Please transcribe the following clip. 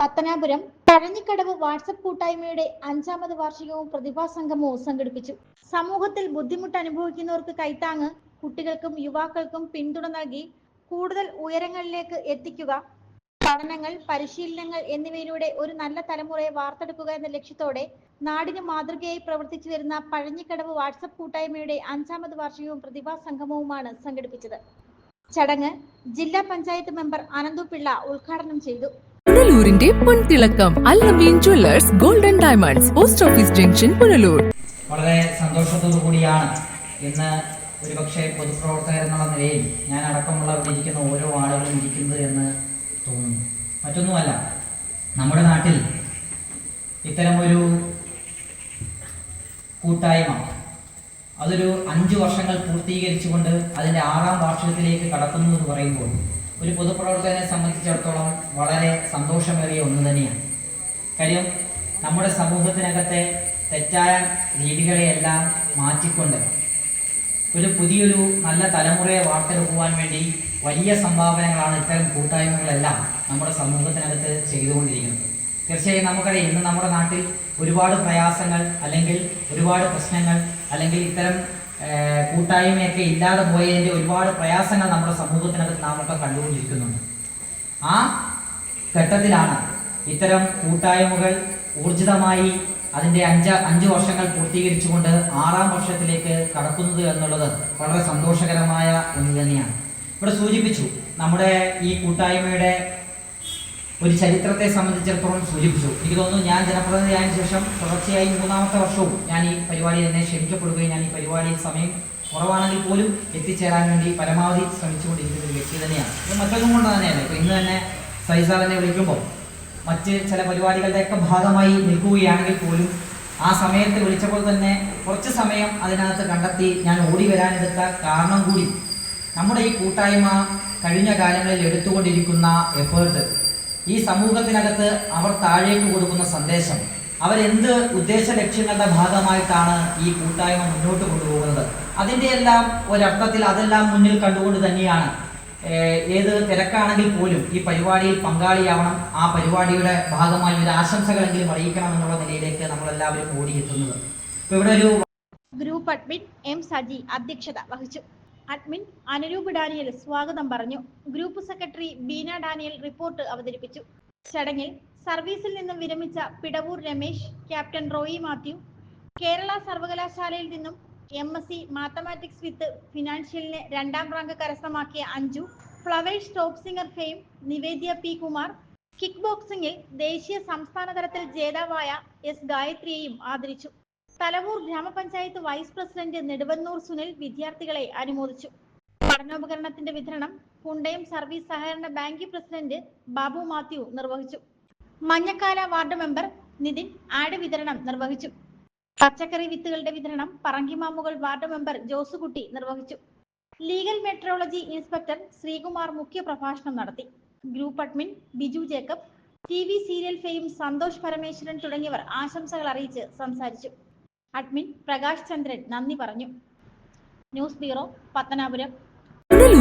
Pathanapuram Pazhanjikkadavu WhatsApp കൂട്ടായ്മയുടെ അഞ്ചാമത് വാർഷികവും പ്രതിഭാ സംഗമവും സംഘടിപ്പിച്ചു. സമൂഹത്തിൽ ബുദ്ധിമുട്ട് അനുഭവിക്കുന്നവർക്ക് കൈത്താങ്ങ് കുട്ടികൾക്കും യുവാക്കൾക്കും പിന്തുണ നൽകി കൂടുതൽ ഉയരങ്ങളിലേക്ക് എത്തിക്കുക പഠനങ്ങൾ പരിശീലനങ്ങൾ എന്നിവയിലൂടെ ഒരു നല്ല തലമുറയെ വാർത്തെടുക്കുക എന്ന ലക്ഷ്യത്തോടെ നാടിന് മാതൃകയായി പ്രവർത്തിച്ചു വരുന്ന പഴഞ്ഞിക്കടവ് വാട്സപ്പ് കൂട്ടായ്മയുടെ അഞ്ചാമത് വാർഷികവും പ്രതിഭാ സംഗമവുമാണ് സംഘടിപ്പിച്ചത്. ചടങ്ങ് ജില്ലാ പഞ്ചായത്ത് മെമ്പർ അനന്തു പിള്ള ഉദ്ഘാടനം ചെയ്തു. പുനലൂരിന്റെ പൊൻതിളക്കം Allameen jewellers golden diamonds post office junction Punalur. വളരെ സന്തോഷത്തോടു കൂടിയാണ് ഇന്ന് ഒരുപക്ഷെ പൊതുപ്രവർത്തകർ എന്നുള്ള നിലയിൽ ഞാൻ അടക്കമുള്ള ഇരിക്കുന്ന ഓരോ ആളുകളും ഇരിക്കുന്നത് എന്ന് തോന്നുന്നു. മറ്റൊന്നുമല്ല നമ്മുടെ നാട്ടിൽ ഇത്തരമൊരു കൂട്ടായ്മ അതൊരു അഞ്ചു വർഷങ്ങൾ പൂർത്തീകരിച്ചുകൊണ്ട് അതിന്റെ ആറാം വാർഷികത്തിലേക്ക് കടക്കുന്നു എന്ന് പറയുമ്പോൾ ഒരു പൊതുപ്രവർത്തകനെ സംബന്ധിച്ചിടത്തോളം വളരെ സന്തോഷമേറിയ ഒന്ന് തന്നെയാണ്. കാര്യം നമ്മുടെ സമൂഹത്തിനകത്തെ തെറ്റായ രീതികളെയെല്ലാം മാറ്റിക്കൊണ്ട് ഒരു പുതിയൊരു നല്ല തലമുറയെ വാർത്തെടുക്കുവാൻ വേണ്ടി വലിയ സംഭാവനകളാണ് ഇത്തരം കൂട്ടായ്മകളെല്ലാം നമ്മുടെ സമൂഹത്തിനകത്ത് ചെയ്തുകൊണ്ടിരിക്കുന്നത്. തീർച്ചയായും നമുക്കറിയാം ഇന്ന് നമ്മുടെ നാട്ടിൽ ഒരുപാട് പ്രയാസങ്ങൾ അല്ലെങ്കിൽ ഒരുപാട് പ്രശ്നങ്ങൾ അല്ലെങ്കിൽ ഇത്തരം കൂട്ടായ്മയൊക്കെ ഇല്ലാതെ പോയതിന്റെ ഒരുപാട് പ്രയാസങ്ങൾ നമ്മുടെ സമൂഹത്തിനകത്ത് നാം ഒക്കെ കണ്ടുകൊണ്ടിരിക്കുന്നുണ്ട്. ആ ഘട്ടത്തിലാണ് ഇത്തരം കൂട്ടായ്മകൾ ഊർജിതമായി അതിന്റെ അഞ്ച് അഞ്ച് വർഷങ്ങൾ പൂർത്തീകരിച്ചുകൊണ്ട് ആറാം വർഷത്തിലേക്ക് കടക്കുന്നത് എന്നുള്ളത് വളരെ സന്തോഷകരമായ ഒന്ന് തന്നെയാണ്. ഇവിടെ സൂചിപ്പിച്ചു നമ്മുടെ ഈ കൂട്ടായ്മയുടെ ഒരു ചരിത്രത്തെ സംബന്ധിച്ചിടത്തോളം സൂചിപ്പിച്ചു. എനിക്ക് തോന്നുന്നു ഞാൻ ജനപ്രതിനിധിയായ ശേഷം തുടർച്ചയായി മൂന്നാമത്തെ വർഷവും ഞാൻ ഈ പരിപാടിയിൽ എന്നെ ക്ഷണിക്കപ്പെടുകയും ഞാൻ ഈ പരിപാടിയിൽ സമയം കുറവാണെങ്കിൽ പോലും എത്തിച്ചേരാൻ വേണ്ടി പരമാവധി ശ്രമിച്ചുകൊണ്ടിരിക്കുന്ന ഒരു വ്യക്തി തന്നെയാണ്. ഇത് മറ്റൊന്നും കൊണ്ട് തന്നെയാണ് ഇപ്പൊ ഇന്ന് തന്നെ സൈസാർ വിളിക്കുമ്പോൾ മറ്റ് ചില പരിപാടികളുടെയൊക്കെ ഭാഗമായി നിൽക്കുകയാണെങ്കിൽ പോലും ആ സമയത്ത് വിളിച്ചപ്പോൾ തന്നെ കുറച്ച് സമയം അതിനകത്ത് കണ്ടെത്തി ഞാൻ ഓടി വരാനെടുത്ത കാരണം കൂടി നമ്മുടെ ഈ കൂട്ടായ്മ കഴിഞ്ഞ കാലങ്ങളിൽ എടുത്തുകൊണ്ടിരിക്കുന്ന എഫേർട്ട് ഈ സമൂഹത്തിനകത്ത് അവർ താഴേക്ക് കൊടുക്കുന്ന സന്ദേശം. അവരെന്ത് ഉദ്ദേശ ലക്ഷ്യങ്ങളുടെ ഭാഗമായിട്ടാണ് ഈ കൂട്ടായ്മ മുന്നോട്ട് കൊണ്ടുപോകുന്നത്? അതിന്റെ എല്ലാം ഒരർത്ഥത്തിൽ അതെല്ലാം മുന്നിൽ കണ്ടുകൊണ്ട് തന്നെയാണ്. ഏത് തിരക്കാണെങ്കിൽ പോലും ഈ പരിപാടിയിൽ പങ്കാളിയാവണം. ആ പരിപാടിയുടെ ഭാഗമായി ഒരു ആശംസകളെങ്കിലും അറിയിക്കണം എന്നുള്ള നിലയിലേക്ക് നമ്മളെല്ലാവരും ഓടിയെത്തുന്നത്. ഇവിടെ ഒരു ഗ്രൂപ്പ് അഡ്മിൻ എം സജി അധ്യക്ഷത വഹിച്ചു. അഡ്മിൻ അനുരൂപ് ഡാനിയൽ സ്വാഗതം പറഞ്ഞു. Group secretary Beena Daniel report അവതരിപ്പിച്ചു. ചടങ്ങിൽ സർവീസിൽ നിന്നും വിരമിച്ച പിടവൂർ രമേശ് ക്യാപ്റ്റൻ റോയി മാത്യു കേരള സർവകലാശാലയിൽ നിന്നും M S C mathematics with ഫിനാൻഷ്യലിന് രണ്ടാം റാങ്ക് കരസ്ഥമാക്കിയ Anju Flowers top singer fame Nivedya P Kumar kick ബോക്സിംഗിൽ ദേശീയ സംസ്ഥാന തലത്തിൽ ജേതാവായ എസ് ഗായത്രിയെയും ആദരിച്ചു. തലവൂർ ഗ്രാമപഞ്ചായത്ത് വൈസ് പ്രസിഡന്റ് നെടുവന്നൂർ സുനിൽ വിദ്യാർത്ഥികളെ അനുമോദിച്ചു. പഠനോപകരണത്തിന്റെ വിതരണം കുണ്ടയം സർവീസ് സഹകരണ ബാങ്ക് പ്രസിഡന്റ് ബാബു മാത്യു നിർവഹിച്ചു. മഞ്ഞക്കാല വാർഡ് മെമ്പർ നിതിൻ ആട് വിതരണം നിർവഹിച്ചു. പച്ചക്കറി വിത്തുകളുടെ വിതരണം പറങ്കിമാമുകൾ വാർഡ് മെമ്പർ ജോസുകുട്ടി നിർവഹിച്ചു. ലീഗൽ മെട്രോളജി ഇൻസ്പെക്ടർ ശ്രീകുമാർ മുഖ്യ പ്രഭാഷണം നടത്തി. Group admin Biju Jacob T V serial fame Santhosh Parameswaran തുടങ്ങിയവർ ആശംസകൾ അറിയിച്ച് സംസാരിച്ചു. അഡ്മിൻ പ്രകാശ് ചന്ദ്രൻ നന്ദി പറഞ്ഞു. News bureau Pathanapuram.